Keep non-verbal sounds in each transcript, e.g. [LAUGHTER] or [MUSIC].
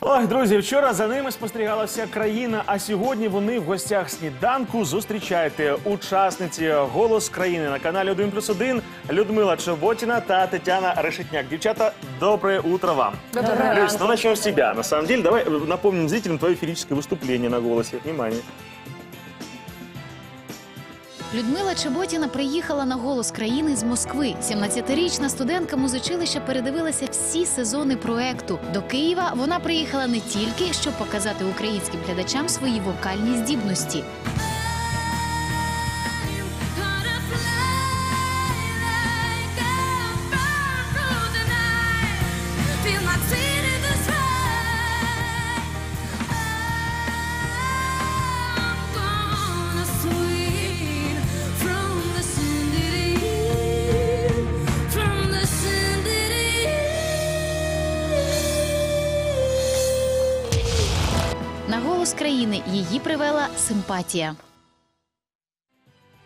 Ой, друзі, вчора за ними спостерігалася країна, а сьогодні вони в гостях сніданку. Зустрічайте учасниці голос країни на каналі 1 плюс 1 Людмила Чоботіна та Тетяна Решетняк. Дівчата, доброе утро вам. Доброе Люсь, ну начнем с тебя. На самом деле, давай э, напомним зрителям твое феерическое выступление на голосе. Внимание. Людмила Чеботіна приїхала на голос країни з Москви. 17-річна студентка музичилища передивилася всі сезони проекту. До Києва вона приїхала не тільки щоб показати українським глядачам свої вокальні здібності. На голос країни її привела симпатія.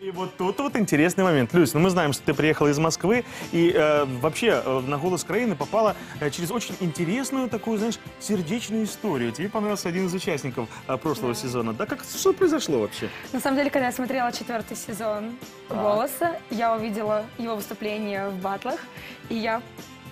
И вот тут вот интересный момент. Люсь, ну мы знаем, что ты приехала из Москвы и э, вообще э, на «Голос Краины» попала э, через очень интересную такую, знаешь, сердечную историю. Тебе понравился один из участников э, прошлого сезона. Да как, что произошло вообще? На самом деле, когда я смотрела четвертый сезон «Голоса», я увидела его выступление в батлах, и я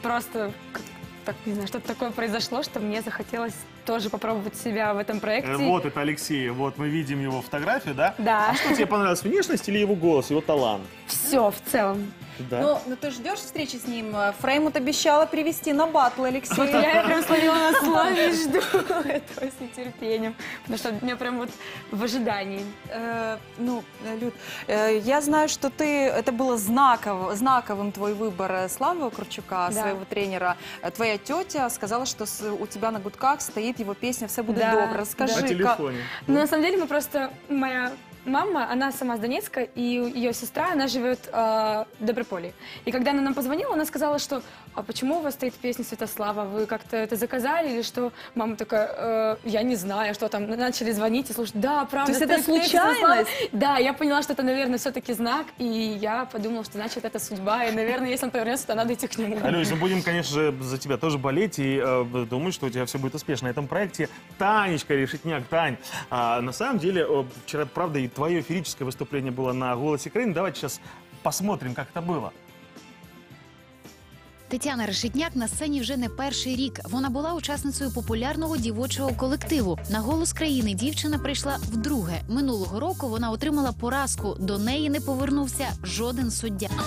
просто, как- так, не знаю, что-то такое произошло, что мне захотелось тоже попробовать себя в этом проекте. Э, вот это Алексей, вот мы видим его фотографию, да? Да, А что тебе понравилось, внешность или его голос, его талант? Все в целом. Да. Ну, ну ты ждешь встречи с ним. Фреймут обещала привести на батл, Алексей. Вот я прям словила на слове и [LAUGHS] жду этого с нетерпением, потому что я прям вот в ожидании. Э, ну, Люд, э, я знаю, что ты, это было знаков, знаковым твой выбор э, Славы Курчука, своего тренера. Твоя тетя сказала, что у тебя на гудках стоит его песня «Все будет добро». Расскажи, На телефоне. Но на самом деле мы просто моя мама, она сама с Донецка, и ее сестра, она живет э, в Доброполе. И когда она нам позвонила, она сказала, что а почему у вас стоит песня Святослава? Вы как-то это заказали или что? Мама такая, «Э, я не знаю, что там. Начали звонить и слушать, да, правда. То есть это стоит песня Святослава». случайность? Да, я поняла, что это, наверное, все-таки знак, и я подумала, что значит это судьба, и, наверное, если он повернется, то надо идти к нему. Алюсь, мы будем, конечно же, за тебя тоже болеть и э, думать, что у тебя все будет успешно на этом проекте. Танечка Решетняк, Тань, а, на самом деле, вчера, правда, и твое феерическое выступление было на «Голосе Украины». Давайте сейчас посмотрим, как это было. Тетяна Решетняк на сцені вже не перший рік. Вона була учасницею популярного дівочого колективу. На голос країни дівчина прийшла вдруге. Минулого року вона отримала поразку. До неї не повернувся жоден суддя. Ну,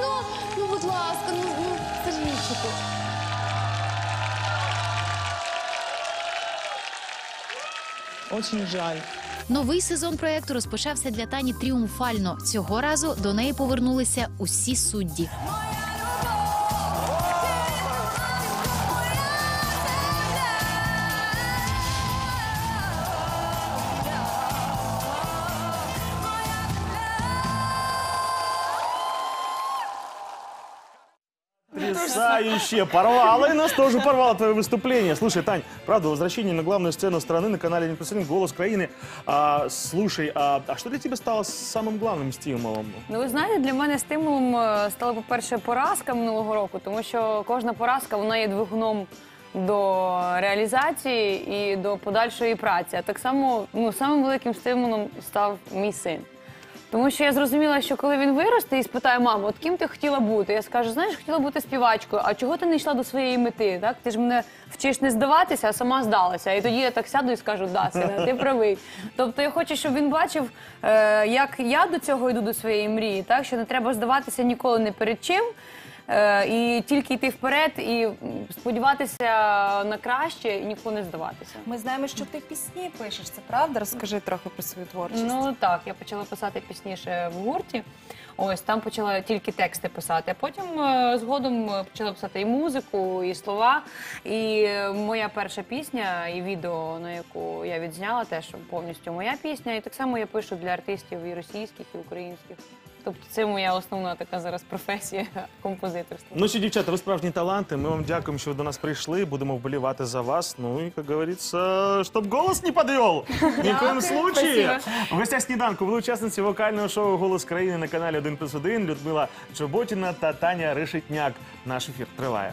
ну, ну, будь ласка, ну, ну, Сергійчику. Очень жаль. Новий сезон проекту розпочався для Тані тріумфально. Цього разу до неї повернулися усі судді. Потрясающе! Порвало, и нас тоже порвало твое выступление. Слушай, Тань, правда, возвращение на главную сцену страны на канале «Не плюс один», «Голос країни». А, слушай, а, а что для тебя стало самым главным стимулом? Ну, ви знаєте, для мене стимулом е, стала, по-перше, поразка минулого року, тому що кожна поразка вона є двигуном до реалізації і до подальшої праці. А так само ну, самим великим стимулом став мій син. Тому що я зрозуміла, що коли він виросте і спитає маму, от ким ти хотіла бути? Я скажу, знаєш, хотіла бути співачкою. А чого ти не йшла до своєї мети? Так ти ж мене вчиш не здаватися, а сама здалася. І тоді я так сяду і скажу, да, сина, ти правий. Тобто я хочу, щоб він бачив, е, як я до цього йду до своєї мрії, так що не треба здаватися ніколи не перед чим. Е, І тільки йти вперед і сподіватися на краще і ніколи не здаватися. Ми знаємо, що ти пісні пишеш, це правда? Розкажи трохи про свою творчість. Ну так, я почала писати пізніше в гурті. Ось там почала тільки тексти писати. А потім е, згодом е, почала писати і музику, і слова. І моя перша пісня, і відео, на яку я відзняла, теж повністю моя пісня. І так само я пишу для артистів і російських, і українських. Тобто це моя основна така зараз професія [LAUGHS] композиторства. Ну що, дівчата, ви справжні таланти. Ми вам дякуємо, що ви до нас прийшли. Будемо вболівати за вас. Ну і, як говориться, щоб голос не підвел. [LAUGHS] Ні в коєму случаї. В гостях сніданку були учасниці вокального шоу Голос країни на каналі 1 плюс 1 Людмила Чоботіна та Таня Решетняк. Наш ефір триває.